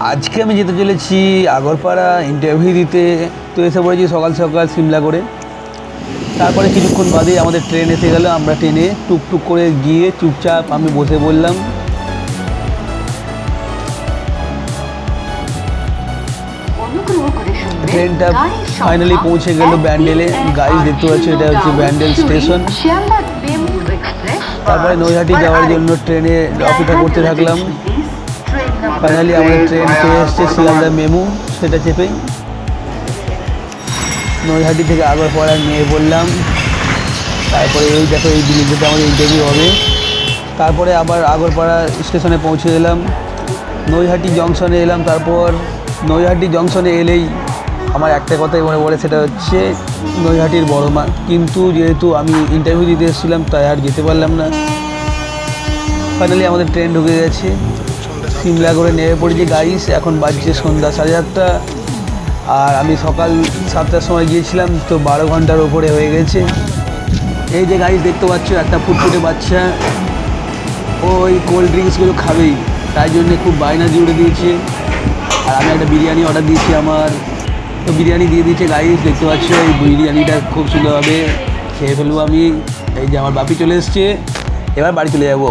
আজকে আমি যেতে চলেছি আগরপাড়া ইন্টারভিউ দিতে। তো এসে পড়েছি সকাল সকাল সিমলা করে। তারপরে কিছুক্ষণ বাদে আমাদের ট্রেন এসে গেল। আমরা ট্রেনে টুকটুক করে গিয়ে চুপচাপ আমি বসে বললাম ট্রেনটা ফাইনালি পৌঁছে গেল ব্যান্ডেলে। গাড়ি দেখতে পাচ্ছি এটা হচ্ছে ব্যান্ডেল স্টেশন। তারপরে নৈহাটি যাওয়ার জন্য ট্রেনে অপেক্ষা করতে থাকলাম। ফাইনালি আমাদের ট্রেন চলে এসছে শিয়ালদা মেমু সেটা চেপে। নৈহাটি থেকে আগরপাড়া নিয়ে বললাম। তারপরে এই দেখো এই দিল্লিতে আমাদের ইন্টারভিউ হবে। তারপরে আবার আগরপাড়া স্টেশনে পৌঁছে গেলাম নৈহাটি জংশনে এলাম তারপর নৈহাটি জংশনে এলেই আমার একটা কথাই মনে পড়ে সেটা হচ্ছে নৈহাটির বড় মা। কিন্তু যেহেতু আমি ইন্টারভিউ দিতে এসেছিলাম তাই আর যেতে পারলাম না। ফাইনালি আমাদের ট্রেন ঢুকে গেছে। সিমলা করে নেমে পড়েছি গাইস এখন বাজছে সন্ধ্যা সাড়ে সাতটা আর আমি সকাল সাতটার সময় গিয়েছিলাম, তো বারো ঘণ্টার ওপরে হয়ে গেছে। এই যে গাইস দেখতে পাচ্ছ, একটা ফুটফুটে বাচ্চা। ওই কোল্ড ড্রিঙ্কসগুলো খাবেই, তাই জন্য খুব বায়না জুড়ে দিয়েছে। আর আমি একটা বিরিয়ানি অর্ডার দিয়েছি আমার। তো বিরিয়ানি দিয়ে দিয়েছে গাইস দেখতে পাচ্ছ, এই বিরিয়ানিটা খুব সুন্দরভাবে খেয়ে ফেলব আমি। এই যে আমার বাপি চলে এসছে, এবার বাড়ি চলে যাব।